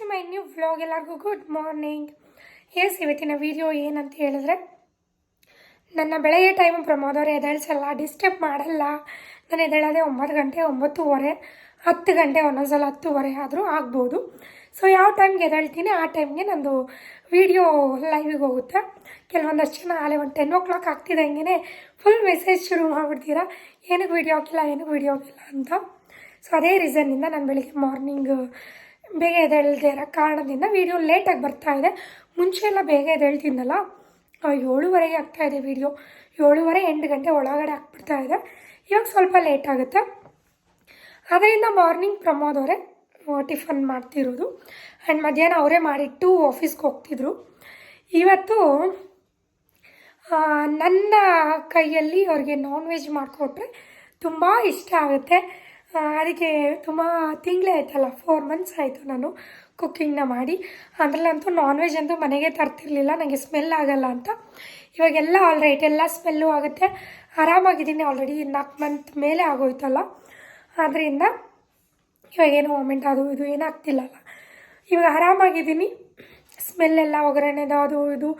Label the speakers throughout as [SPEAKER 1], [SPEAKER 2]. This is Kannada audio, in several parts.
[SPEAKER 1] ಟು ಮೈ ನ್ಯೂ ವ್ಲಾಗ್ ಎಲ್ಲರಿಗೂ ಗುಡ್ ಮಾರ್ನಿಂಗ್ ಎಸ್ ಇವತ್ತಿನ ವಿಡಿಯೋ ಏನಂತ ಹೇಳಿದ್ರೆ, ನನ್ನ ಬೆಳಗ್ಗೆ ಟೈಮ್ ಪ್ರಮೋದವ್ರು ಎದ್ದೇಳಿಸಲ್ಲ ಡಿಸ್ಟರ್ಬ್ ಮಾಡಲ್ಲ. ನಾನು ಎದ್ದೇಳೋದೇ ಒಂಬತ್ತು ಗಂಟೆ, ಒಂಬತ್ತುವರೆ, ಹತ್ತು ಗಂಟೆ, ಒಂದೊಂದ್ಸಲ ಹತ್ತುವರೆ ಆದರೂ ಆಗ್ಬೋದು. ಸೊ ಯಾವ ಟೈಮ್ಗೆ ಎದ್ದೇಳ್ತೀನಿ? ಆ ಟೈಮ್ಗೆ ನಂದು ವಿಡಿಯೋ ಲೈವಿಗೆ ಹೋಗುತ್ತೆ. ಕೆಲವೊಂದಷ್ಟು ಜನ ಆಲೆ ಒಂದು ಟೆನ್ ಓ ಕ್ಲಾಕ್ ಆಗ್ತಿದ್ದಂಗೆ ಫುಲ್ ಮೆಸೇಜ್ ಶುರು ಮಾಡಿಬಿಡ್ತೀರಾ? ಏನಕ್ಕೆ ವೀಡಿಯೋ ಹಾಕಿಲ್ಲ? ಏನಕ್ಕೆ ವೀಡಿಯೋ ಹಾಕಿಲ್ಲ? ಅಂತ. ಸೊ ಅದೇ ರೀಸನ್ನಿಂದ ನಾನು ಬೆಳಿಗ್ಗೆ ಮಾರ್ನಿಂಗ್ ಬೇಗ ಎದ್ದೇಳದೆ ಇರೋ ಕಾರಣದಿಂದ ವೀಡಿಯೋ ಲೇಟಾಗಿ ಬರ್ತಾ ಇದೆ. ಮುಂಚೆ ಎಲ್ಲ ಬೇಗ ಎದ್ದೇಳ್ತಿದ್ನಲ್ಲ? ಆ, ಏಳುವರೆಗೆ ಆಗ್ತಾ ಇದೆ ವೀಡಿಯೋ ಏಳುವರೆ ಎಂಟು ಗಂಟೆ ಒಳಗಡೆ ಹಾಕ್ಬಿಡ್ತಾ ಇದೆ. ಇವಾಗ ಸ್ವಲ್ಪ ಲೇಟ್ ಆಗುತ್ತೆ. ಅದರಿಂದ ಮಾರ್ನಿಂಗ್ ಪ್ರಮೋದ್ ಅವರೇ ಟಿಫನ್ ಮಾಡ್ತಿರೋದು. ಆ್ಯಂಡ್ ಮಧ್ಯಾಹ್ನ ಅವರೇ ಮಾಡಿಟ್ಟು ಆಫೀಸ್ಗೆ ಹೋಗ್ತಿದ್ರು. ಇವತ್ತು ನನ್ನ ಕೈಯಲ್ಲಿ ಅವ್ರಿಗೆ ನಾನ್ ವೆಜ್ ಮಾಡಿಕೊಟ್ರೆ ತುಂಬ ಇಷ್ಟ ಆಗುತ್ತೆ. ಅದಕ್ಕೆ ತುಂಬ ತಿಂಗಳೇ ಆಯ್ತಲ್ಲ ಫೋರ್ ಮಂತ್ಸ್ ಆಯಿತು ನಾನು ಕುಕ್ಕಿಂಗ್ನ ಮಾಡಿ. ಅದರಲ್ಲಂತೂ ನಾನ್ ವೆಜ್ ಅಂತೂ ಮನೆಗೆ ತರ್ತಿರ್ಲಿಲ್ಲ ನನಗೆ ಸ್ಮೆಲ್ ಆಗಲ್ಲ ಅಂತ. ಇವಾಗೆಲ್ಲ ಆಲ್ ರೈಟ್ ಎಲ್ಲ ಸ್ಮೆಲ್ಲು ಆಗುತ್ತೆ. ಆರಾಮಾಗಿದ್ದೀನಿ ಆಲ್ರೆಡಿ ನಾಲ್ಕು ಮಂತ್ ಮೇಲೆ ಆಗೋಯ್ತಲ್ಲ. ಆದ್ದರಿಂದ ಇವಾಗೇನು ಮೊಮೆಂಟ್ ಅದು, ಇದು ಏನಾಗ್ತಿಲ್ಲಲ್ಲ ಇವಾಗ ಆರಾಮಾಗಿದ್ದೀನಿ. ಸ್ಮೆಲ್ಲೆಲ್ಲ ಒಗ್ಗರಣೆದು, ಅದು, ಇದು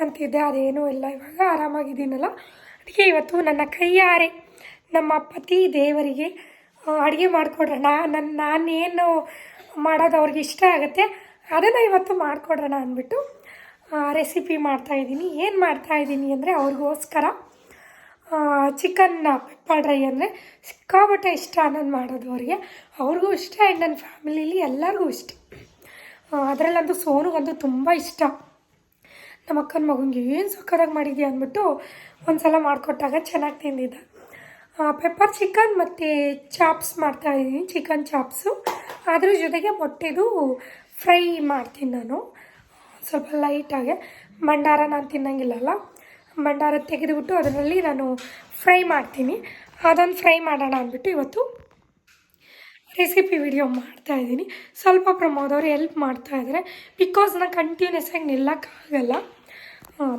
[SPEAKER 1] ಅಂತಿದ್ದೆ ಅದೇನೂ ಇಲ್ಲ ಇವಾಗ, ಆರಾಮಾಗಿದ್ದೀನಲ್ಲ. ಅದಕ್ಕೆ ಇವತ್ತು ನನ್ನ ಕೈಯಾರೆ ನಮ್ಮ ಪತಿ ದೇವರಿಗೆ ಅಡುಗೆ ಮಾಡಿಕೊಡ್ರಣ ನನ್ನ ನಾನೇನು ಮಾಡೋದು ಅವ್ರಿಗೆ ಇಷ್ಟ ಆಗುತ್ತೆ, ಅದನ್ನು ಇವತ್ತು ಮಾಡಿಕೊಡ್ರಣ ಅಂದ್ಬಿಟ್ಟು ರೆಸಿಪಿ ಮಾಡ್ತಾಯಿದ್ದೀನಿ ಏನು ಮಾಡ್ತಾಯಿದ್ದೀನಿ ಅಂದರೆ ಅವ್ರಿಗೋಸ್ಕರ ಚಿಕನ್ ಪೆಪ್ಪರ್ ಡ್ರೈ ಅಂದರೆ ಸಿಕ್ಕಾಬಟ್ಟೆ ಇಷ್ಟ ನಾನು ಮಾಡೋದು ಅವರಿಗೆ. ಅವ್ರಿಗೂ ಇಷ್ಟ ಆ್ಯಂಡ್ ನನ್ನ ಫ್ಯಾಮಿಲೀಲಿ ಎಲ್ಲರಿಗೂ ಇಷ್ಟ. ಅದರಲ್ಲಂತೂ ಸೋನುಗಂತೂ ತುಂಬ ಇಷ್ಟ. ನಮ್ಮ ಅಕ್ಕನ ಮಗನಿಗೆ ಏನು ಸಕ್ಕತ್ತಾಗಿ ಮಾಡಿದ್ಯಾ ಅಂದ್ಬಿಟ್ಟು ಒಂದು ಸಲ ಮಾಡಿಕೊಟ್ಟಾಗ ಚೆನ್ನಾಗಿ ತಿಂದಿದ್ದ. ಪೆಪ್ಪರ್ ಚಿಕನ್ ಮತ್ತು ಚಾಪ್ಸ್ ಮಾಡ್ತಾ ಇದ್ದೀನಿ ಚಿಕನ್ ಚಾಪ್ಸು ಅದ್ರ ಜೊತೆಗೆ ಮೊಟ್ಟೆದು ಫ್ರೈ ಮಾಡ್ತೀನಿ ನಾನು. ಸ್ವಲ್ಪ ಲೈಟಾಗೆ ಮಂಡಾರ ನಾನು ತಿನ್ನಂಗಿಲ್ಲಲ್ಲ? ಮಂಡಾರ ತೆಗೆದುಬಿಟ್ಟು ಅದರಲ್ಲಿ ನಾನು ಫ್ರೈ ಮಾಡ್ತೀನಿ. ಅದನ್ನು ಫ್ರೈ ಮಾಡೋಣ ಅಂದ್ಬಿಟ್ಟು ಇವತ್ತು ರೆಸಿಪಿ ವಿಡಿಯೋ ಮಾಡ್ತಾ ಇದ್ದೀನಿ ಸ್ವಲ್ಪ ಪ್ರಮೋದ್ ಅವರು ಹೆಲ್ಪ್ ಮಾಡ್ತಾ ಇದ್ದಾರೆ ಬಿಕಾಸ್ ನಾನು ಕಂಟಿನ್ಯೂಸ್ ಆಗಿ ನಿಲ್ಲಕ್ಕಾಗಲ್ಲ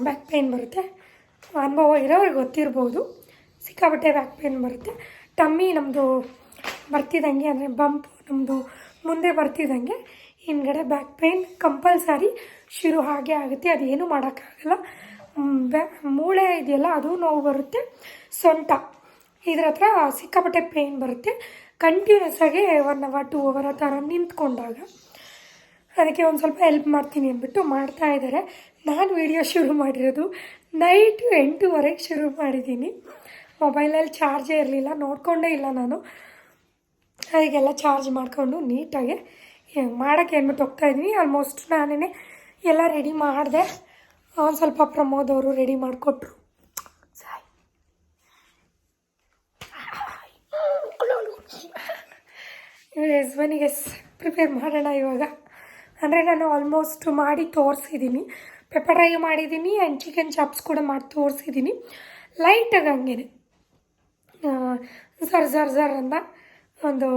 [SPEAKER 1] ಬ್ಯಾಕ್ ಪೇನ್ ಬರುತ್ತೆ. ಅನುಭವ ಇರೋರಿಗೆ ಗೊತ್ತಿರ್ಬೋದು. ಸಿಕ್ಕಾಪಟ್ಟೆ ಬ್ಯಾಕ್ ಪೇನ್ ಬರುತ್ತೆ. ಟಮ್ಮಿ ನಮ್ಮದು ಬರ್ತಿದ್ದಂಗೆ ಅಂದರೆ ಬಂಪ್ ನಮ್ಮದು ಮುಂದೆ ಬರ್ತಿದ್ದಂಗೆ ಹಿಂದ್ಗಡೆ ಬ್ಯಾಕ್ ಪೇನ್ ಕಂಪಲ್ಸರಿ ಶುರು ಹಾಗೆ ಆಗುತ್ತೆ. ಅದೇನು ಮಾಡೋಕ್ಕಾಗಲ್ಲ. ಬ್ಯಾ ಮೂಳೆ ಇದೆಯಲ್ಲ, ಅದು ನೋವು ಬರುತ್ತೆ. ಸೊಂಟ, ಇದ್ರ ಹತ್ರ ಸಿಕ್ಕಾಪಟ್ಟೆ ಪೇಯ್ನ್ ಬರುತ್ತೆ. ಕಂಟಿನ್ಯೂಸ್ ಆಗಿ ಒನ್ ಅವರ್ ಟೂ ಅವರ್ ಆ ಥರ ನಿಂತ್ಕೊಂಡಾಗ, ಅದಕ್ಕೆ ಒಂದು ಸ್ವಲ್ಪ ಹೆಲ್ಪ್ ಮಾಡ್ತೀನಿ ಅಂದ್ಬಿಟ್ಟು ಮಾಡ್ತಾ ಇದ್ದಾರೆ. ನಾನು ವಿಡಿಯೋ ಶುರು ಮಾಡಿರೋದು ನೈಟು ಎಂಟೂವರೆಗೆ ಶುರು ಮಾಡಿದ್ದೀನಿ. ಮೊಬೈಲಲ್ಲಿ ಚಾರ್ಜೇ ಇರಲಿಲ್ಲ, ನೋಡಿಕೊಂಡೇ ಇಲ್ಲ ನಾನು. ಅದಕ್ಕೆಲ್ಲ ಚಾರ್ಜ್ ಮಾಡಿಕೊಂಡು ನೀಟಾಗಿ ಮಾಡೋಕ್ಕೆ ಏನ್ಬಿಟ್ಟು ಇದ್ದೀನಿ ಆಲ್ಮೋಸ್ಟ್ ನಾನೇ ಎಲ್ಲ ರೆಡಿ ಮಾಡಿದೆ. ಒಂದು ಸ್ವಲ್ಪ ಪ್ರಮೋದ್ ಅವರು ರೆಡಿ ಮಾಡಿಕೊಟ್ರು. ಯಜಮಾನಿಗೆ ಪ್ರಿಪೇರ್ ಮಾಡೋಣ ಇವಾಗ. ಅಂದರೆ ನಾನು ಆಲ್ಮೋಸ್ಟ್ ಮಾಡಿ ತೋರಿಸಿದ್ದೀನಿ ಪೆಪ್ಪರ್ ಫ್ರೈ ಮಾಡಿದ್ದೀನಿ ಆ್ಯಂಡ್ ಚಿಕನ್ ಚಾಪ್ಸ್ ಕೂಡ ಮಾಡಿ ತೋರಿಸಿದ್ದೀನಿ ಲೈಟಾಗಿ ಹಂಗೇನೆ. ಸರ್ ಸರ್ ಅಂತ ಒಂದು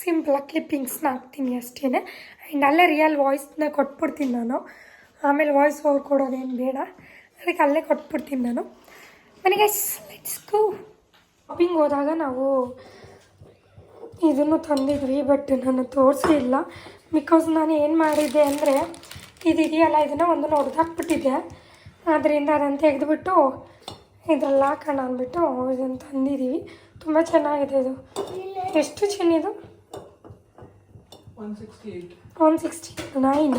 [SPEAKER 1] ಸಿಂಪಲಾಗಿ ಕ್ಲಿಪ್ಪಿಂಗ್ಸ್ನ ಹಾಕ್ತೀನಿ ಅಷ್ಟೇ ಆ್ಯಂಡ್ ಅಲ್ಲೇ ರಿಯಲ್ ವಾಯ್ಸ್ನ ಕೊಟ್ಬಿಡ್ತೀನಿ ನಾನು. ಆಮೇಲೆ ವಾಯ್ಸ್ ಓವರ್ ಕೊಡೋದೇನು ಬೇಡ. ಅದಕ್ಕೆ ಅಲ್ಲೇ ಕೊಟ್ಬಿಡ್ತೀನಿ ನಾನು. ನನಗೆ ಲೆಟ್ಸ್ ಗೋ ಶಾಪಿಂಗ್ ಹೋದಾಗ ನಾವು ಇದನ್ನು ತಂದಿದ್ವಿ ಬಟ್ ನಾನು ತೋರಿಸಿಲ್ಲ ಬಿಕಾಸ್ ನಾನು ಏನು ಮಾಡಿದ್ದೆ ಅಂದರೆ, ಇದಿದೆಯಲ್ಲ, ಇದನ್ನು ಒಂದು ನೋಡ್ದಾಕ್ಬಿಟ್ಟಿದ್ದೆ ಆದ್ದರಿಂದ ಅದನ್ನು ತೆಗೆದುಬಿಟ್ಟು ಇದ್ರಲ್ಲಿ ಹಾಕೋಣ ಅಂದ್ಬಿಟ್ಟು ಇದನ್ನು ತಂದಿದ್ದೀವಿ. ತುಂಬ ಚೆನ್ನಾಗಿದೆ ಇದು. ಎಷ್ಟು ಚೆನ್ನಿದು
[SPEAKER 2] ಒನ್ ಸಿಕ್ಸ್ಟಿ
[SPEAKER 1] ನೈನ್.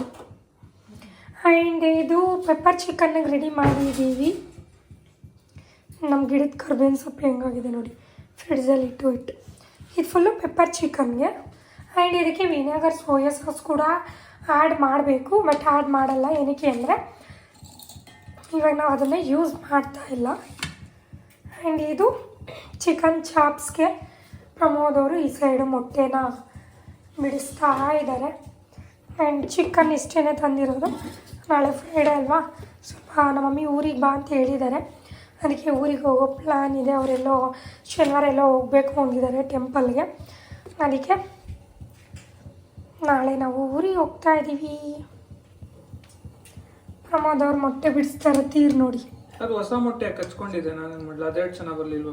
[SPEAKER 1] ಆ್ಯಂಡ್ ಇದು ಪೆಪ್ಪರ್ ಚಿಕನ್ನಾಗಿ ರೆಡಿ ಮಾಡಿದ್ದೀವಿ. ನಮ್ಮ ಗಿಡದ ಕರ್ಬೇವಿನ ಸೊಪ್ಪು ಹೆಂಗಾಗಿದೆ ನೋಡಿ. ಫ್ರಿಡ್ಜಲ್ಲಿ ಇಟ್ಟು ಇಟ್ಟು. ಇದು ಫುಲ್ಲು ಪೆಪ್ಪರ್ ಚಿಕನ್ಗೆ ಆ್ಯಂಡ್ ಇದಕ್ಕೆ ವಿನೆಗರ್ ಸೋಯಾ ಸಾಸ್ ಕೂಡ ಆ್ಯಡ್ ಮಾಡಬೇಕು ಬಟ್ ಆ್ಯಡ್ ಮಾಡಲ್ಲ. ಏನಕ್ಕೆ ಅಂದರೆ ಇವಾಗ ನಾವು ಅದನ್ನು ಯೂಸ್ ಮಾಡ್ತಾ ಇಲ್ಲ. ಆ್ಯಂಡ್ ಇದು ಚಿಕನ್ ಚಾಪ್ಸ್ಗೆ ಪ್ರಮೋದ್ ಅವರು ಈ ಸೈಡು ಮೊಟ್ಟೆನ ಬಿಡಿಸ್ತಾ ಇದ್ದಾರೆ ಆ್ಯಂಡ್ ಚಿಕನ್ ಇಷ್ಟೇ ತಂದಿರೋದು. ನಾಳೆ ಫ್ರೈಡೇ ಅಲ್ವಾ? ಸ್ವಲ್ಪ ನಮ್ಮ ಮಮ್ಮಿ ಊರಿಗೆ ಬಾ ಅಂತ ಹೇಳಿದ್ದಾರೆ ಅದಕ್ಕೆ ಊರಿಗೆ ಹೋಗೋ ಪ್ಲ್ಯಾನ್ ಇದೆ. ಅವರೆಲ್ಲೋ ಶನಿವಾರ ಎಲ್ಲೋ ಹೋಗಬೇಕು ಅಂದಿದ್ದಾರೆ ಟೆಂಪಲ್ಗೆ ಅದಕ್ಕೆ ನಾಳೆ ನಾವು ಊರಿಗೆ ಹೋಗ್ತಾ ಇದ್ದೀವಿ ಪ್ರಮೋದ್ ಅವ್ರು ಮೊಟ್ಟೆ ಬಿಡಿಸ್ತಾರ ತೀರ್ ನೋಡಿ.
[SPEAKER 2] ಅದು ಹೊಸ ಮೊಟ್ಟೆ ಕಚ್ಕೊಂಡಿದೆ ನಾನೇನು ಮಾಡಲ ಅದೇ ಚೆನ್ನಾಗಿ ಬರಲಿಲ್ವ?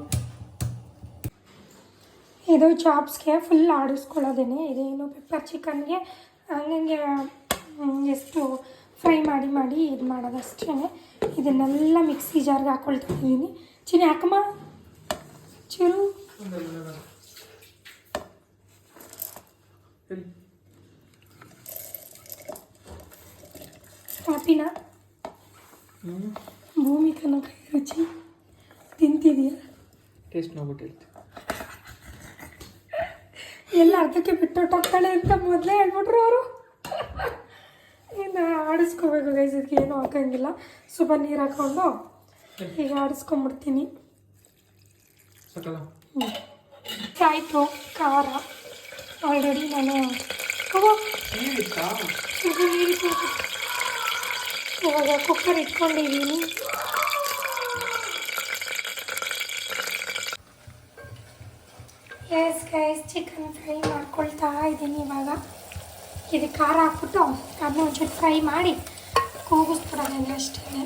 [SPEAKER 1] ಇದು ಚಾಪ್ಸ್ಗೆ ಫುಲ್ ಆಡಿಸ್ಕೊಳ್ಳೋದೇನೆ. ಇದೇನು ಪೆಪ್ಪರ್ ಚಿಕನ್ಗೆ ಹಂಗಂಗೆ ಹ್ಮ್, ಎಷ್ಟು ಫ್ರೈ ಮಾಡಿ ಮಾಡಿ ಇದು ಮಾಡೋದಷ್ಟೇ ಇದನ್ನೆಲ್ಲ ಮಿಕ್ಸಿ ಜಾರ್ಗೆ ಹಾಕ್ಕೊಳ್ತಾ ಇದ್ದೀನಿ. ಚಿನಿ ಹಾಕಮ್ಮ. ಚಿರು ಹ್ಯಾಪಿನಾ ಭೂಮಿ ಕೈ ರುಚಿ ತಿಂತಿದೀಯ?
[SPEAKER 2] ಟೇಸ್ಟ್ ನೋಡ್ಬಿಟ್ಟು ಹೇಳ್ತೀನಿ.
[SPEAKER 1] ಎಲ್ಲ ಅರ್ಧಕ್ಕೆ ಬಿಟ್ಟೊಟ್ಟೋಗ್ತಾಳೆ ಅಂತ ಮೊದಲೇ ಹೇಳ್ಬಿಟ್ರು ಅವರು. ಇನ್ನು ಆಡಿಸ್ಕೋಬೇಕು ಗೈಸ್ ಇದಕ್ಕೆ ಏನೂ ಹಾಕಂಗಿಲ್ಲ. ಸ್ವಲ್ಪ ನೀರು ಹಾಕೊಂಡು ಈಗ ಆಡಿಸ್ಕೊಂಬಿಡ್ತೀನಿ. ಆಯಿತು ಖಾರ. ಆಲ್ರೆಡಿ ನಾನು ತಗೋ
[SPEAKER 2] ನೀರಿತ್ತಾ
[SPEAKER 1] ಇದು ನೀರು ಇವಾಗ ಕುಕ್ಕರ್ ಇಟ್ಕೊಂಡಿದ್ದೀನಿ ಎಸ್ ಗೈಸ್ ಚಿಕನ್ ಫ್ರೈ ಮಾಡ್ಕೊಳ್ತಾ ಇದ್ದೀನಿ ಇವಾಗ. ಇದು ಖಾರ ಹಾಕ್ಬಿಟ್ಟು ಅದನ್ನ ಒಂಚೂರು ಫ್ರೈ ಮಾಡಿ ಕೂಗಿಸ್ಬಿಡೋಣ ಅಷ್ಟೇ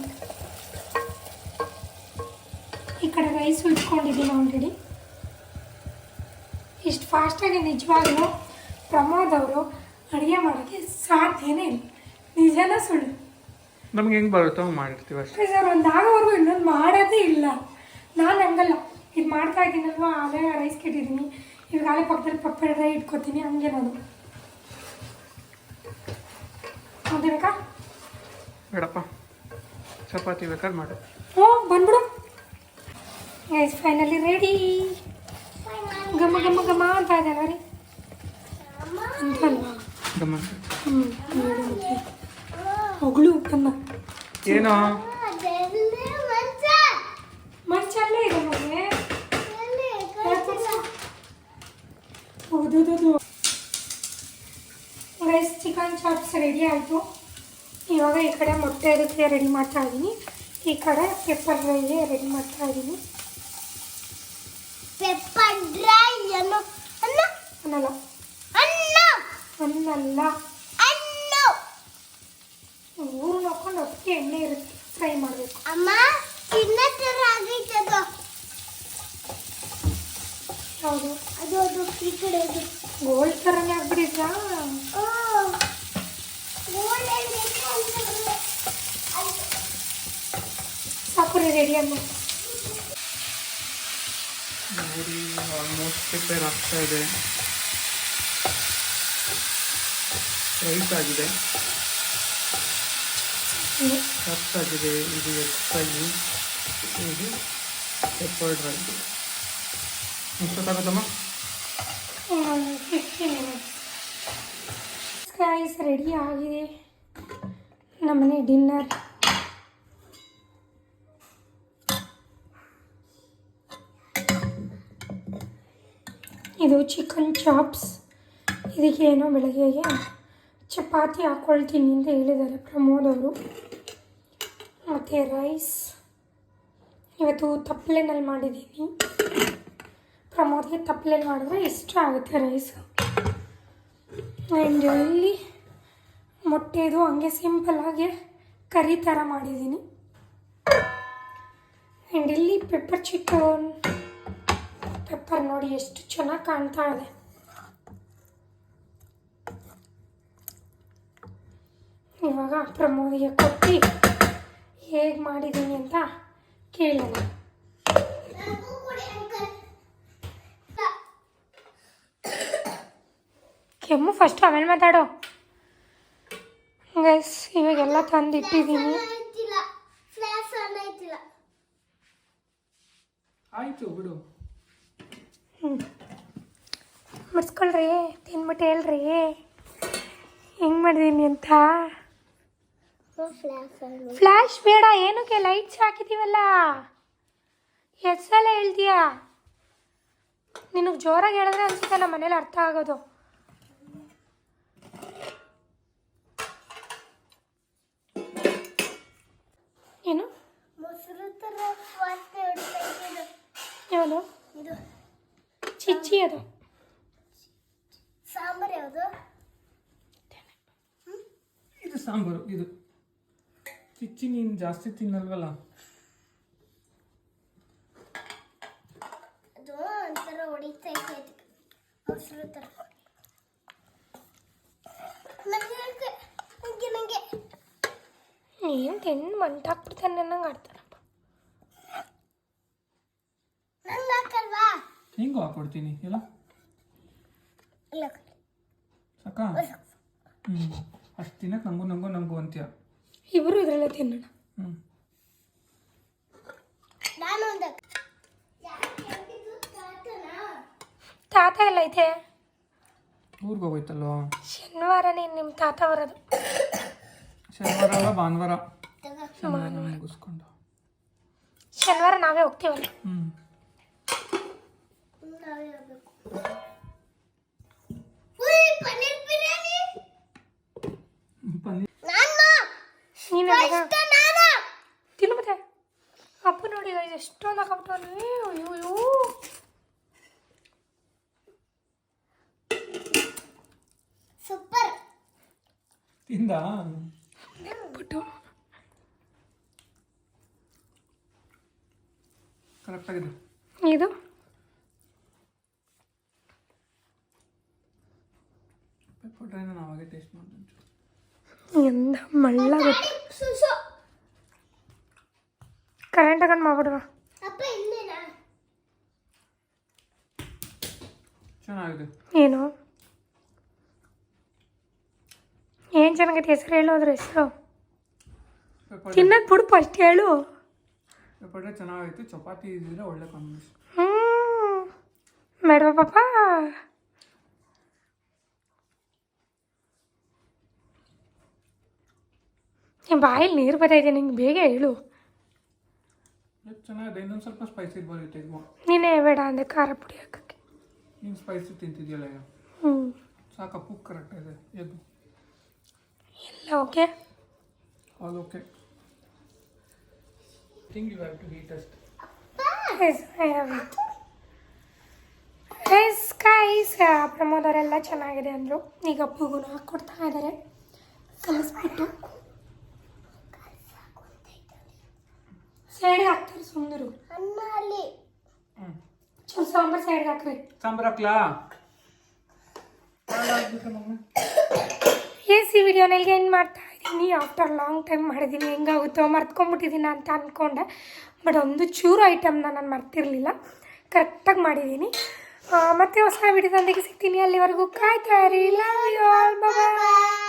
[SPEAKER 1] ಈ ಕಡೆ ರೈಸು ಇಟ್ಕೊಂಡಿದ್ದೀನಿ ಆಲ್ರೆಡಿ ಇಷ್ಟು ಫಾಸ್ಟಾಗಿ ನಿಜವಾಗ್ಲೂ ಪ್ರಮೋದ್ ಅವರು ಅಡುಗೆ ಮಾಡೋಕ್ಕೆ ಸಾಧ್ಯನೇ ಇಲ್ಲ. ನಿಜನ ಸುಳ್ಳು.
[SPEAKER 2] ನಮ್ಗೆ ಹೆಂಗೆ ಬರುತ್ತೋ ಹಂಗೆ ಮಾಡಿರ್ತೀವಿ ಅಷ್ಟೇ.
[SPEAKER 1] ಸರ್ ಒಂದು ಆಗೋವರೆಗೂ ಇನ್ನೊಂದು ಮಾಡೋದೇ ಇಲ್ಲ. ನಾನು ಹಂಗಲ್ಲ. ಇದು ಮಾಡ್ತಾ ಇದ್ದೀನಲ್ವಾ? ಅದೇ ರೈಸ್ ಕೆಟ್ಟಿದ್ದೀನಿ ಇವಾಗ ಆಲೇ ಪಕ್ಕದಲ್ಲಿ ಪಪ್ಪೆ ಡ್ರೈ ಇಟ್ಕೊತೀನಿ. ಹಂಗೆ ನಾನು ಬೇಕಾ
[SPEAKER 2] ಬೇಡಪ್ಪ. ಚಪಾತಿ ಬೇಕಾದ್ರೆ ಮಾಡು.
[SPEAKER 1] ಹ್ಞೂ ಬಂದ್ಬಿಡು. ಗೈಸ್ ಫೈನಲಿ ರೆಡಿ ಗಮ ಗಮ ಗಮ ಅಂತ ಇದೆ ರೀ ಅಂತಲ್ವಾ
[SPEAKER 2] ಗಮ
[SPEAKER 1] ಹ್ಞೂ ಹೊಗಳು ಕಮ್ಮ
[SPEAKER 2] ಏನೋ?
[SPEAKER 1] ಮಂಚಲ್ಲೇ ಇದೆ ಮನೆ ಹೌದು ರೈಸ್ ಚಿಕನ್ ಚಾಪ್ಸ್ ರೆಡಿ ಆಯಿತು. ಇವಾಗ ಈ ಕಡೆ ಮೊಟ್ಟೆ ಅದಕ್ಕೆ ರೆಡಿ ಮಾಡ್ತಾ ಇದ್ದೀನಿ. ಈ ಕಡೆ ಪೆಪ್ಪರ್ ಡ್ರೈಗೆ ರೆಡಿ ಮಾಡ್ತಾ ಇದ್ದೀನಿ.
[SPEAKER 3] ಪೆಪ್ಪರ್ ಡ್ರೈ ಅನ್ನು ಅನ್ನ?
[SPEAKER 1] ಅನ್ನಲ್ಲ.
[SPEAKER 3] ಅನ್ನ?
[SPEAKER 1] ಅನ್ನಲ್ಲ
[SPEAKER 3] ಅನ್ನ
[SPEAKER 1] ಊರು ನೋಡ್ಕೊಂಡು ಒಟ್ಟಿಗೆ ಎಣ್ಣೆ ಇರುತ್ತೆ. ಫ್ರೈ ಮಾಡಬೇಕು.
[SPEAKER 3] ಅಮ್ಮ ಹೌದು. ಅದು ಅದು ಈ ಕಡೆ ಅದು.
[SPEAKER 1] ಗೋಲ್ಡ್ ಥರನೇ ಆಗ್ಬಿಟ್ಟಿದ್ರಾ ಸಾಕುರಿ ರೆಡಿ ಅಮ್ಮ
[SPEAKER 2] ನೋಡಿ ಆಲ್ಮೋಸ್ಟ್ ಪ್ರಿಪೇರ್ ಆಗ್ತಾ ಇದೆ. ರೈಸ್ ಆಗಿದೆ. ಚಾಪ್ಸ್ ಆಗಿದೆ ಇದು ಫ್ರೈ ಇದು ಪೆಪ್ಪರ್ ಡ್ರೈ ಎಷ್ಟೊತ್ತಾಗುತ್ತಮ್ಮ?
[SPEAKER 1] ಸ್ಕೈಸ್ ರೆಡಿ ಆಗಿದೆ. ನಮ್ಮನೆ ಡಿನ್ನರ್ ಇದು ಚಿಕನ್ ಚಾಪ್ಸ್ ಇದಕ್ಕೆ ಏನೋ ಬೆಳಗ್ಗೆಗೆ ಚಪಾತಿ ಹಾಕ್ಕೊಳ್ತೀನಿ ಅಂತ ಹೇಳಿದ್ದಾರೆ ಪ್ರಮೋದ್ ಅವರು. ಮತ್ತು ರೈಸ್ ಇವತ್ತು ತಪ್ಪಲೆನಲ್ಲಿ ಮಾಡಿದ್ದೀನಿ. ಪ್ರಮೋದ್ಗೆ ತಪ್ಪಲೆಲ್ಲಿ ಮಾಡಿದ್ರೆ ಇಷ್ಟ ಆಗುತ್ತೆ ರೈಸು ಆ್ಯಂಡ್ ಇಲ್ಲಿ ಮೊಟ್ಟೆದು ಹಂಗೆ ಸಿಂಪಲ್ಲಾಗಿ ಕರಿ ಥರ ಮಾಡಿದ್ದೀನಿ. ಆ್ಯಂಡ್ ಇಲ್ಲಿ ಪೆಪ್ಪರ್ ಚಿಕನ್ ಪೆಪ್ಪರ್ ನೋಡಿ ಎಷ್ಟು ಚೆನ್ನಾಗಿ ಕಾಣ್ತಾ ಇದೆ. ಇವಾಗ ಪ್ರಮೋದಿಗೆ ಕೊಟ್ಟು ಹೇಗೆ ಮಾಡಿದ್ದೀನಿ ಅಂತ ಕೇಳೋಣ. ಕೆಮ್ಮು ಫಸ್ಟ್ ಆಮೇಲೆ ಮಾತಾಡೋ. ಗೈಸ್ ಇವಾಗೆಲ್ಲ ತಂದಿಟ್ಟಿದ್ದೀನಿ
[SPEAKER 2] ಆಯಿತು ಬಿಡು.
[SPEAKER 1] ಮುಡ್ಸ್ಕೊಳ್ರಿ ತಿನ್ಬಿಟ್ಟು ಹೇಳ್ರಿ. ಹೆಂಗೆ ಮಾಡಿದ್ದೀನಿ ಅಂತ? ಫ್ಲ್ಯಾಶ್ ಬೇಡ ಏನಕ್ಕೆ? ಲೈಟ್ಸ್ ಹಾಕಿದ್ದೀವಲ್ಲ ಎಷ್ಟು ಸಲ ಹೇಳ್ತೀಯಾ? ನಿನಗೆ ಜೋರಾಗಿ ಹೇಳಿದ್ರೆ ಅನಿಸುತ್ತೆ ನಮ್ಮ ಮನೇಲಿ ಅರ್ಥ ಆಗೋದು. ಏನು?
[SPEAKER 3] ಮೊಸರು ತರ ವಾಸನೆ ಹೊಡಿತಾ ಇದೆ.
[SPEAKER 1] ಯಾವುದು?
[SPEAKER 3] ಇದು.
[SPEAKER 1] ಚಿಚ್ಚಿ ಅದು.
[SPEAKER 3] ಸಾಂಬಾರು ಯಾವುದು?
[SPEAKER 2] ಇದು ಸಾಂಬಾರು ಇದು. ಚಿಚ್ಚಿ ನೀನು ಜಾಸ್ತಿ ತಿನ್ನಲ್ವಲ್ಲ?
[SPEAKER 3] ಅದು ಒಂಥರ ಹೊಡಿತಾ ಇದೆ ಅದಕ್ಕೆ. ಮೊಸರು ತರ ನನಗೆ ನನಗೆ
[SPEAKER 1] ಏನು ತಿಂದು ಮಂಟಾಕ್ಬಿಡ್ತಾನೆ ನಂಗೆ ಆಡ್ತಾನಪ್ಪ
[SPEAKER 3] ನಂಗೆ ಹಾಕಲ್ವಾ?
[SPEAKER 2] ಹಿಂಗೂ ಹಾಕೊಡ್ತೀನಿ ಇಲ್ಲ?
[SPEAKER 3] ಇಲ್ಲ
[SPEAKER 2] ಸಾಕ? ಹ್ಞೂ ಅಷ್ಟು ತಿನ್ನಕ್ಕೆ ನಂಗೂ ನಂಗು ನಂಗೂ ಅಂತೀಯ.
[SPEAKER 1] ಇಬ್ಬರು ಇದರಲ್ಲೇ ತಿನ್ನೋಣ? ತಾತ ಎಲ್ಲ ಐತೆ?
[SPEAKER 2] ಊರಿಗೆ ಹೋಗೋಯ್ತಲ್ವ?
[SPEAKER 1] ಶನಿವಾರ ನೀನು ನಿಮ್ಮ ತಾತ ಬರೋದು.
[SPEAKER 2] ಶನಿವಾರ ಅಲ್ಲ ಭಾನುವಾರ. ಮುಗಿಸ್ಕೊಂಡು.
[SPEAKER 1] ಶನಿವಾರ ನಾವೇ ಹೋಗ್ತೀವಲ್ಲ.
[SPEAKER 2] ಹ್ಞೂ
[SPEAKER 3] ನಾವೇ ಹೋಗ್ಬೇಕು. ಪನ್ನೀರ್ ಬಿರಿಯಾನಿ
[SPEAKER 2] ಪನ್ನೀರ್
[SPEAKER 3] ನಾನು
[SPEAKER 1] ನೀನು ತಿನ್ನು ಮತ್ತೆ. ಅಪ್ಪ ನೋಡಿ ಗೈಸ್ ಎಷ್ಟೊಂದು ಹಾಕೊಂಬಿಟ್ಟವ್ರಿ ಅಯ್ಯೋ ಅಯ್ಯೋ
[SPEAKER 3] ಸೂಪರ್
[SPEAKER 2] ತಿಂದ?
[SPEAKER 1] ಬಿಟ್ಟು
[SPEAKER 2] ಕರೆಕ್ಟಾಗಿದೆ
[SPEAKER 1] ಇದು?
[SPEAKER 2] ಪೆಪ್ಪರ್ ಡ್ರೈನ ನಾವಾಗೆ ಟೇಸ್ಟ್ ಮಾಡ್ತೀನಿ
[SPEAKER 1] ಎಂದ ಮಳ್ಳ ಗೊತ್ತು
[SPEAKER 3] ಸುಸು
[SPEAKER 1] ಕರೆಂಟ್ ತಗೊಂಡು ಮಾಡ್ಬಿಡುವ
[SPEAKER 3] ಅಪ್ಪ ಇಲ್ಲೇನಾ
[SPEAKER 2] ಚೆನ್ನಾಗಿದೆ
[SPEAKER 1] ಏನು ಏನು ಚೆನ್ನಾಗೈತೆ ಹೆಸರು ಹೇಳೋದ್ರ ಹೆಸರು
[SPEAKER 2] ಪೆಪ್ಪರ್
[SPEAKER 1] ತಿನ್ನೋದು ಬಿಡು ಫಸ್ಟ್ ಹೇಳು
[SPEAKER 2] ಪೆಪ್ಪರ್ ಡ್ರೈ ಚೆನ್ನಾಗೈತೆ ಚಪಾತಿ ಇದ್ದಿದ್ರೆ ಒಳ್ಳೆ ಕಾಂಬಿನೇಷನ್
[SPEAKER 1] ಹ್ಞೂ ಬೇಡವಾ ಪಾಪ ನಿನ್ ಬಾಯಲ್ಲಿ ನೀರು ಇದೆ ನಿಂಗೆ ಬೇಗ ಹೇಳು.
[SPEAKER 2] ಚೆನ್ನಾಗಿದೆ. ಇನ್ನೊಂದು ಸ್ವಲ್ಪ ಸ್ಪೈಸಿ ಬರುತ್ತೆ
[SPEAKER 1] ನೀನೇ ಬೇಡ ಅಂದೆ ಖಾರ ಪುಡಿ ಹಾಕಕ್ಕೆ.
[SPEAKER 2] ನೀನು ಸ್ಪೈಸಿ ತಿಂತಿದ್ಯಲ್ಲ ಈಗ?
[SPEAKER 1] ಹ್ಞೂ
[SPEAKER 2] ಸಾಕಪ್ಪ ಕರೆಕ್ಟ್ ಇದೆ ಎದ್ದು.
[SPEAKER 1] ಎಲ್ಲ okay
[SPEAKER 2] all okay think you have to heat ಅಸ್ಟ್
[SPEAKER 1] ಪ್ರಮೋದವರೆಲ್ಲ ಚೆನ್ನಾಗಿದೆ ಅಂದರು. ಈಗ ಅಪ್ಪಗೂ ಹಾಕ್ಕೊಡ್ತಾ ಇದ್ದಾರೆ ಕಲಿಸ್ಬಿಟ್ಟು ಸೈಡ್ಗೆ ಹಾಕ್ತಾರೆ ಸುಂದರು
[SPEAKER 3] ಅನ್ನ ಅಲ್ಲಿ
[SPEAKER 2] ಹ್ಞೂ
[SPEAKER 1] ಚೂರು ಸಾಂಬಾರು ಸೈಡ್ಗೆ ಹಾಕ್ರಿ.
[SPEAKER 2] ಸಾಂಬಾರು ಹಾಕ್ಲಾ?
[SPEAKER 1] ಎಸ್ ಈ ವಿಡಿಯೋನಲ್ಲಿ ಏನು ಮಾಡ್ತಾ ಇದ್ದೀನಿ? ಆಫ್ಟರ್ ಲಾಂಗ್ ಟೈಮ್ ಮಾಡಿದ್ದೀನಿ ಹೆಂಗಾಗುತ್ತೋ ಮರ್ತ್ಕೊಂಡ್ಬಿಟ್ಟಿದ್ದೀನಿ ಅಂತ ಅಂದ್ಕೊಂಡೆ ಬಟ್ ಒಂದು ಚೂರು ಐಟಮ್ನ ನಾನು ಮರ್ತಿರಲಿಲ್ಲ. ಕರೆಕ್ಟಾಗಿ ಮಾಡಿದ್ದೀನಿ ಮಾಡಿದೀನಿ. ಮತ್ತೆ ಹೊಸ ವಿಡಿಯೋದೊಂದಿಗೆ ಸಿಗ್ತೀನಿ. ಅಲ್ಲಿವರೆಗೂ ಕಾಯ್ತಾ ಇರಿ. Love you all bye